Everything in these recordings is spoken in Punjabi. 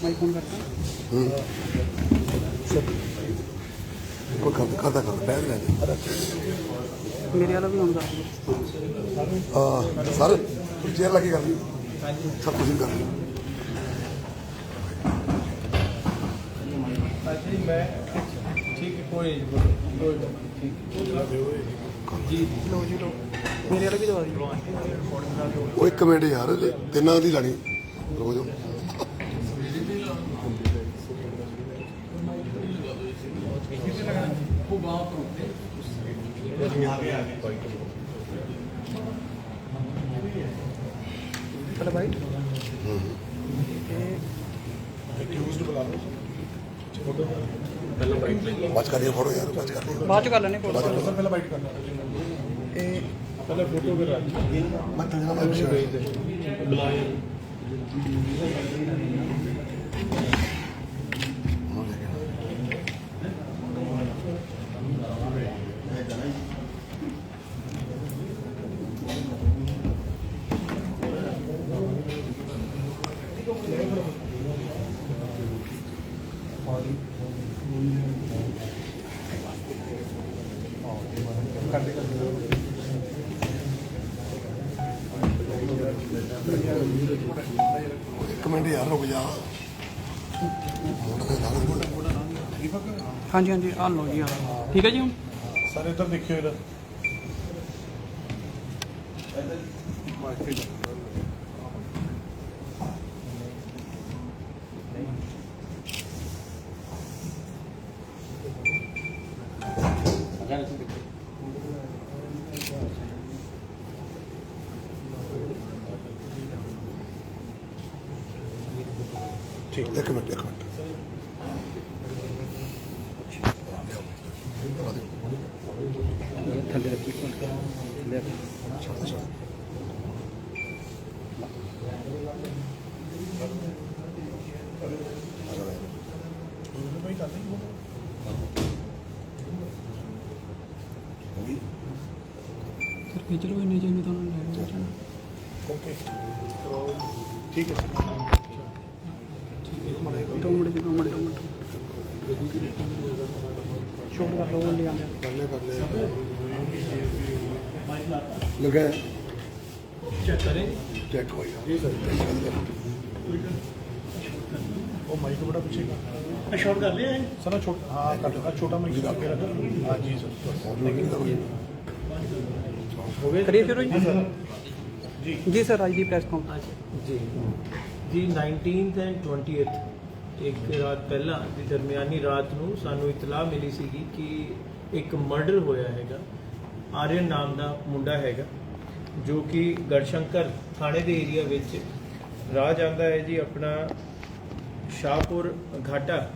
ਮੈਂ ਫੋਨ ਕਰਤਾ ਕੋਈ ਕੰਮ ਕਰਦਾ ਕਰ ਬੈਠ ਲੈ ਮੇਰੇ ਵਾਲਾ ਵੀ ਹੁੰਦਾ ਆ ਸਰ ਚੇਅਰ ਲੱਗੀ ਕਰ ਲਈ ਸਭ ਕੁਝ ਕਰ ਲਈ ਮੈਂ ਕੋਈ ਨਹੀਂ ਬੋਲੋ ਕੋਈ ਗੱਲ ਨਹੀਂ, ਠੀਕ ਜੀ ਲੋ ਜੀ ਲੋ ਮੇਰੇ ਵਾਲਾ ਵੀ ਦਵਾ ਦਿਓ। ਉਹ ਇੱਕ ਮਿੰਟ ਯਾਰ ਤਿੰਨਾਂ ਦੀ ਲਾਣੀ। ਚਲੋ। ਬਾਤ ਕਰੀਏ ਫੋਟੋ ਯਾਰ ਬਾਤ ਕਰੀਏ ਬਾਅਦ ਚ ਕਰ ਲੈਣੇ ਪਹਿਲਾਂ ਬਾਈਟ ਕਰਨਾ ਇਹ ਪਹਿਲਾਂ ਫੋਟੋ ਕਰਾ ਮੈਂ ਤਾਂ ਜਨਾ ਮੈਂ ਬੁਲਾਇਆ ਇੱਕ ਮਿੰਟ ਯਾਰ ਰੁਕ ਜਾ। ਹਾਂਜੀ ਹਾਂਜੀ ਆ ਲਓ ਜੀ ਆ ਠੀਕ ਹੈ ਜੀ ਹੁਣ? ਸਾਰੇ ਇੱਧਰ ਦੇਖਿਓ ਇਹਦਾ। ਠੀਕ। ਇੱਕ ਮਿੰਟ ਇੱਕ ਮਿੰਟ। ਥੱਲੇ ਰੱਖੀ ਥੱਲੇ ਸਰ ਖਿੱਚ ਲਓ ਇੰਨੇ ਤਾਂ ਲੈ ਠੀਕ ਹੈ। ਦੋ ਮਿੰਟ ਜੀ ਦੋ ਮਿੰਟ ਦੋ ਮਿੰਟ ਸ਼ੋਟ ਕਰ ਲਓ ਲੈ ਆਂਦੇ ਕਰ ਲੈ ਕਰ ਲੈ ਲਗਾ ਚੈੱਕ ਕਰੇ ਚੈੱਕ ਹੋਇਆ ਜੀ ਸਰ ਉਹ ਮਾਈਕ ਬੜਾ ਪੁੱਛੇਗਾ ਸ਼ਾਰਟ ਕਰ ਲਿਆ ਹੈ ਸਰ ਛੋਟਾ ਹਾਂ ਕਰ ਲਿਆ ਛੋਟਾ ਮਾਈਕ ਲਾ ਕੇ ਰੱਖ ਹਾਂ ਜੀ ਸਰ ਹੋ ਗਏ ਕਰੀਏ ਸ਼ੁਰੂ ਜੀ ਜੀ ਜੀ ਸਰ ਅੱਜ ਇੱਕ ਰਾਤ ਪਹਿਲਾਂ ਦੀ ਦਰਮਿਆਨੀ ਰਾਤ ਨੂੰ ਸਾਨੂੰ ਇਤਲਾਹ ਮਿਲੀ ਸੀਗੀ ਕਿ ਇੱਕ ਮਰਡਰ ਹੋਇਆ ਹੈਗਾ। ਆਰੀਅਨ ਨਾਮ ਦਾ ਮੁੰਡਾ ਹੈਗਾ, ਜੋ ਕਿ ਗੜਸ਼ੰਕਰ ਥਾਣੇ ਦੇ ਏਰੀਆ ਵਿੱਚ ਰਾਹ ਜਾਂਦਾ ਹੈ ਜੀ, ਆਪਣਾ ਸ਼ਾਹਪੁਰ ਘਾਟਾ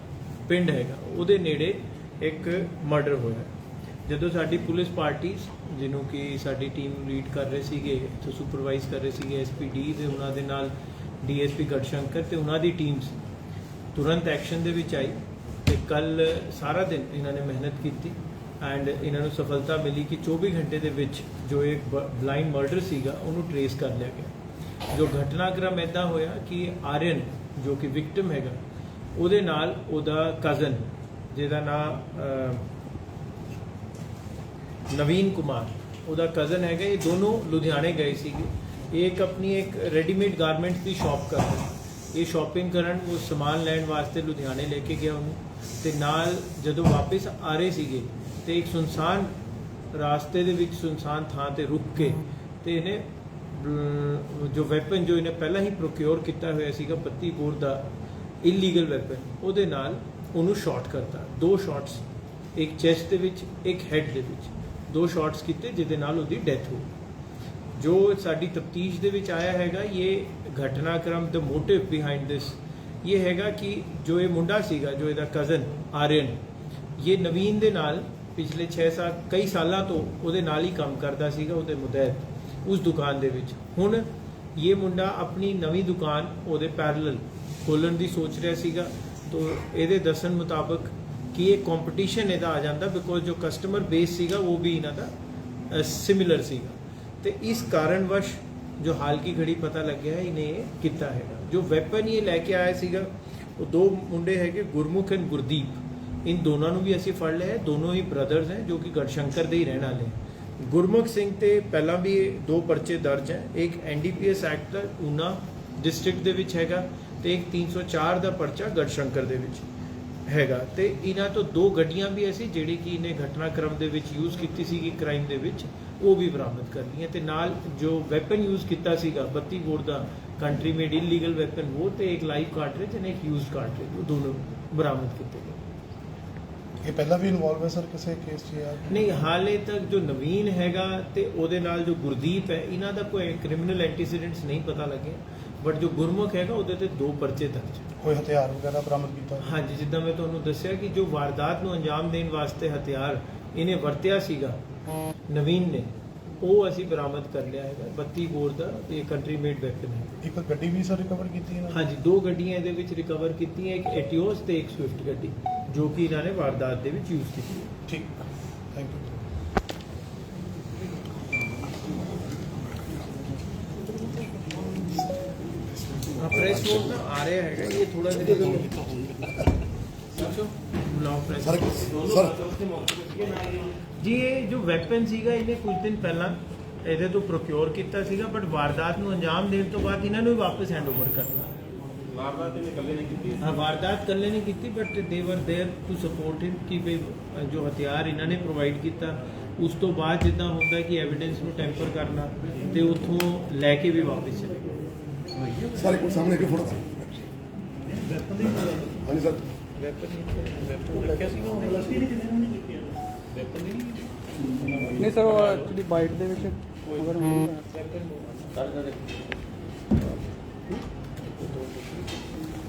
ਪਿੰਡ ਹੈਗਾ। ਉਹਦੇ ਨੇੜੇ ਇੱਕ ਮਰਡਰ ਹੋਇਆ। ਜਦੋਂ ਸਾਡੀ ਪੁਲਿਸ ਪਾਰਟੀ ਜਿਹਨੂੰ ਕਿ ਸਾਡੀ ਟੀਮ ਲੀਡ ਕਰ ਰਹੇ ਸੀਗੇ ਤੇ ਸੁਪਰਵਾਈਜ਼ ਕਰ ਰਹੇ ਸੀਗੇ ਐਸਪੀਡੀ ਦੇ ਉਹਨਾਂ ਦੇ ਨਾਲ ਡੀਐਸਪੀ ਗੜਸ਼ੰਕਰ ਤੇ ਉਹਨਾਂ ਦੀ ਟੀਮਸ ਤੁਰੰਤ ਐਕਸ਼ਨ ਦੇ ਵਿੱਚ ਆਈ ਤੇ ਕੱਲ ਸਾਰਾ ਦਿਨ ਇਹਨਾਂ ਨੇ ਮਿਹਨਤ ਕੀਤੀ ਐਂਡ ਇਹਨਾਂ ਨੂੰ ਸਫਲਤਾ ਮਿਲੀ ਕਿ 24 ਘੰਟੇ ਦੇ ਵਿੱਚ ਜੋ ਇੱਕ ਬਲਾਈਂਡ ਮਰਡਰ ਸੀਗਾ, ਉਹਨੂੰ ਟਰੇਸ ਕਰ ਲਿਆ ਗਿਆ। ਜੋ ਘਟਨਾਕ੍ਰਮ ਇਦਾਂ ਹੋਇਆ ਕਿ ਆਰੀਅਨ, ਜੋ ਕਿ ਵਿਕਟਮ ਹੈਗਾ, ਉਹਦੇ ਨਾਲ ਉਹਦਾ ਕਜ਼ਨ ਜਿਹਦਾ ਨਾਮ ਨਵੀਨ ਕੁਮਾਰ, ਉਹਦਾ ਕਜ਼ਨ ਹੈਗਾ, ਇਹ ਦੋਨੋਂ ਲੁਧਿਆਣੇ ਗਏ ਸੀਗੇ। ਇਹ ਇੱਕ ਆਪਣੀ ਇੱਕ ਰੈਡੀਮੇਡ ਗਾਰਮੈਂਟਸ ਦੀ ਸ਼ਾਪ ਕਰਦਾ ਇਹ ਸ਼ਾਪਿੰਗ ਕਰਨ, ਉਹ ਸਮਾਨ ਲੈਣ ਵਾਸਤੇ ਲੁਧਿਆਣੇ ਲੈ ਕੇ ਗਿਆ ਉਹਨੂੰ। ਤੇ ਨਾਲ ਜਦੋਂ ਵਾਪਸ ਆ ਰਹੇ ਸੀਗੇ, ਤੇ ਇੱਕ ਸੁਨਸਾਨ ਰਾਸਤੇ ਦੇ ਵਿੱਚ ਸੁਨਸਾਨ ਥਾਂ ਤੇ ਰੁਕ ਕੇ ਤੇ ਇਹਨੇ ਜੋ ਵੈਪਨ ਜੋ ਇਹਨੇ ਪਹਿਲਾਂ ਹੀ ਪ੍ਰੋਕਿਉਰ ਕੀਤਾ ਹੋਇਆ ਸੀਗਾ 32 ਬੋਰ ਦਾ ਇਲੀਗਲ ਵੈਪਨ ਉਹਦੇ ਨਾਲ ਉਹਨੂੰ ਸ਼ਾਟ ਕਰਤਾ। ਦੋ ਸ਼ਾਟਸ ਇੱਕ ਚੈਸਟ ਦੇ ਵਿੱਚ, ਇੱਕ ਹੈਡ ਦੇ ਵਿੱਚ। ਦੋ ਸ਼ਾਟਸ ਕੀਤੇ, ਜਿਹਦੇ ਨਾਲ ਉਹਦੀ ਡੈਥ ਹੋ ਗਈ। ਜੋ ਸਾਡੀ ਤਫਤੀਸ਼ ਦੇ ਵਿੱਚ ਆਇਆ ਹੈਗਾ, ਇਹ ਘਟਨਾਕ੍ਰਮ ਦ ਮੋਟਿਵ ਬਿਹਾਈਂਡ ਦਿਸ ਇਹ ਹੈਗਾ ਕਿ ਜੋ ਇਹ ਮੁੰਡਾ ਸੀਗਾ, ਜੋ ਇਹਦਾ ਕਜ਼ਨ ਆਰੀਅਨ, ਇਹ ਨਵੀਨ ਦੇ ਨਾਲ ਪਿਛਲੇ 6 ਸਾਲ, ਕਈ ਸਾਲਾਂ ਤੋਂ ਉਹਦੇ ਨਾਲ ਹੀ ਕੰਮ ਕਰਦਾ ਸੀਗਾ, ਉਹਦੇ ਮੁਦੈਤ ਉਸ ਦੁਕਾਨ ਦੇ ਵਿੱਚ। ਹੁਣ ਇਹ ਮੁੰਡਾ ਆਪਣੀ ਨਵੀਂ ਦੁਕਾਨ ਉਹਦੇ ਪੈਰਲਲ ਖੋਲਣ ਦੀ ਸੋਚ ਰਿਹਾ ਸੀਗਾ। ਤੋਂ ਇਹਦੇ ਦੱਸਣ ਮੁਤਾਬਕ ਕਿ ਇਹ ਕੰਪੀਟੀਸ਼ਨ ਇਹਦਾ ਆ ਜਾਂਦਾ ਬਿਕੋਜ਼ ਜੋ ਕਸਟਮਰ ਬੇਸ ਸੀਗਾ, ਉਹ ਵੀ ਇਹਨਾਂ ਦਾ ਸਿਮਿਲਰ ਸੀਗਾ। ਤੇ ਇਸ ਕਾਰਨਵਸ਼ ਜੋ ਹਾਲ ਕੀ ਘੜੀ ਪਤਾ ਲੱਗਿਆ ਇਹਨੇ ਇਹ ਕੀਤਾ ਹੈਗਾ। ਜੋ ਵੈਪਨ ਇਹ ਲੈ ਕੇ ਆਇਆ ਸੀਗਾ, ਉਹ ਦੋ ਮੁੰਡੇ ਹੈਗੇ, ਗੁਰਮੁਖ ਐਂਡ ਗੁਰਦੀਪ। ਇਨ ਦੋਨਾਂ ਨੂੰ ਵੀ ਅਸੀਂ ਫੜ ਲਿਆ ਦੋਨੋਂ ਹੀ ਬ੍ਰਦਰਸ ਹੈ, ਜੋ ਕਿ ਗੜਸ਼ੰਕਰ ਦੇ ਹੀ ਰਹਿਣ ਵਾਲੇ ਹੈ। ਗੁਰਮੁਖ ਸਿੰਘ ਤੇ ਪਹਿਲਾਂ ਵੀ ਦੋ ਪਰਚੇ ਦਰਜ ਹੈ। ਇੱਕ ਐਨਡੀਪੀਐਸ ਐਕਟ ਦਾ, ਊਨਾ ਡਿਸਟ੍ਰਿਕਟ ਦੇ ਵਿੱਚ ਹੈਗਾ ਤੇ ਇੱਕ 304 ਦਾ ਪਰਚਾ ਗੜਸ਼ੰਕਰ ਦੇ ਵਿੱਚ। ਹੈਗਾ। ਤੇ ਇਹਨਾਂ ਤੋਂ ਦੋ ਗੱਡੀਆਂ ਵੀ ਅਸੀਂ ਜਿਹੜੀ ਕਿ ਇਹਨੇ ਘਟਨਾਕ੍ਰਮ ਦੇ ਵਿੱਚ ਯੂਜ਼ ਕੀਤੀ ਸੀਗੀ ਕ੍ਰਾਈਮ ਦੇ ਵਿੱਚ ਉਹ ਵੀ ਬਰਾਮਦ ਕਰ ਲਈਆਂ ਤੇ ਨਾਲ ਜੋ ਵੈਪਨ ਯੂਜ਼ ਕੀਤਾ ਸੀਗਾ 32 ਬੋਰ ਦਾ ਕੰਟਰੀ ਮੇਡ ਇਲੀਗਲ ਵੈਪਨ ਉਹ ਤੇ ਇੱਕ ਲਾਈਵ ਕਾਰਟ੍ਰਿਜ ਤੇ ਇੱਕ ਯੂਜ਼ਡ ਕਾਰਟ੍ਰਿਜ ਉਹ ਦੋਨੋਂ ਬਰਾਮਦ ਕੀਤੇ ਗਏ। ਇਹ ਪਹਿਲਾਂ ਵੀ ਇਨਵੋਲਵ ਹੈ ਸਰ ਕਿਸੇ ਕੇਸ 'ਚ ਜਾਂ? ਨਹੀਂ ਹਾਲੇ ਤੱਕ ਜੋ ਨਵੀਨ ਹੈਗਾ ਤੇ ਉਹਦੇ ਨਾਲ ਜੋ ਗੁਰਦੀਪ ਹੈ ਇਹਨਾਂ ਦਾ ਕੋਈ ਕ੍ਰਿਮੀਨਲ ਐਂਟੀਸੀਡੈਂਟਸ ਨਹੀਂ ਪਤਾ ਲੱਗੇ ਬਟ ਜੋ ਗੁਰਮੁਖ ਹੈਗਾ ਉਹਦੇ ਤੇ ਦੋ ਪਰਚੇ ਦਰਜ। ਹੈ। ਕੋਈ ਹਥਿਆਰ ਵਗੈਰਾ ਬਰਾਮਦ ਕੀਤਾ ਹਾਂਜੀ ਜਿੱਦਾਂ ਮੈਂ ਤੁਹਾਨੂੰ ਦੱਸਿਆ ਕਿ ਜੋ ਵਾਰਦਾਤ ਨੂੰ ਅੰਜਾਮ ਦੇਣ ਵਾਸਤੇ ਹਥਿਆਰ ਇਹਨੇ ਵਰਤਿਆ ਸੀਗਾ ਨਵੀਨ ਨੇ ਉਹ ਅਸੀਂ ਬਰਾਮਦ ਕਰ ਲਿਆ ਹੈਗਾ 32 ਬੋਰ ਦਾ ਇਹ ਕੰਟਰੀ ਮੇਡ ਵੈਪਨ ਹੈ। ਇੱਕ ਗੱਡੀ ਵੀ ਸਰ ਰਿਕਵਰ ਕੀਤੀ ਇਹਨਾਂ ਨੇ? ਹਾਂਜੀ ਦੋ ਗੱਡੀਆਂ ਇਹਦੇ ਵਿੱਚ ਰਿਕਵਰ ਕੀਤੀਆਂ ਇੱਕ ਐਟੀਓਸ ਤੇ ਇੱਕ ਸਵਿਫਟ ਗੱਡੀ ਜੋ ਕਿ ਇਹਨਾਂ ਨੇ ਵਾਰਦਾਤ ਦੇ ਵਿੱਚ ਯੂਜ਼ ਕੀਤੀ ਹੈ। ਠੀਕ। ਥੈਂਕ ਯੂ प्रेस नोट ना आ रहा है ये थोड़ा सा पूछो बुलाओ प्रेस ਸਰ ਸਰ ਜੀ ਇਹ ਜੋ ਵੈਪਨ ਸੀਗਾ ਇਹਨੇ ਕੁਝ ਦਿਨ ਪਹਿਲਾਂ ਇਹਦੇ ਤੋਂ ਪ੍ਰੋਕਿਉਰ ਕੀਤਾ ਸੀਗਾ ਬਟ ਵਾਰਦਾਤ ਨੂੰ ਅੰਜਾਮ ਦੇਣ ਤੋਂ ਬਾਅਦ ਇਹਨਾਂ ਨੂੰ ਹੀ ਵਾਪਸ ਹੈਂਡਓਵਰ ਕਰਤਾ ਵਾਰਦਾਤ ਇਹਨੇ ਇਕੱਲੇ ਨਹੀਂ ਕੀਤੀ ਹਾਂ ਵਾਰਦਾਤ ਇਕੱਲੇ ਨਹੀਂ ਕੀਤੀ ਬਟ ਦੇ ਵਰ देयर ਟੂ ਸਪੋਰਟ ਹਿਮ ਕਿ ਵੀ ਜੋ ਹਥਿਆਰ ਇਹਨਾਂ ਨੇ ਪ੍ਰੋਵਾਈਡ ਕੀਤਾ ਉਸ ਤੋਂ ਬਾਅਦ ਜਿੱਦਾਂ ਹੁੰਦਾ ਕਿ ਐਵੀਡੈਂਸ ਨੂੰ ਟੈਂਪਰ ਕਰਨਾ ਤੇ ਉੱਥੋਂ ਲੈ ਕੇ ਵੀ ਵਾਪਸ ਚਲੇ ਗਏ ਸਾਰੇ ਕੋਲ ਸਾਹਮਣੇ ਇੱਕ ਫੋਟੋ। ਹਾਂਜੀ ਸਰ। ਨਹੀਂ ਸਰ ਉਹ ਐਕਚੁਅਲੀ ਬਾਈਟ ਦੇ ਵਿੱਚ ਅਗਰ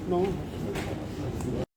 ਨੋ।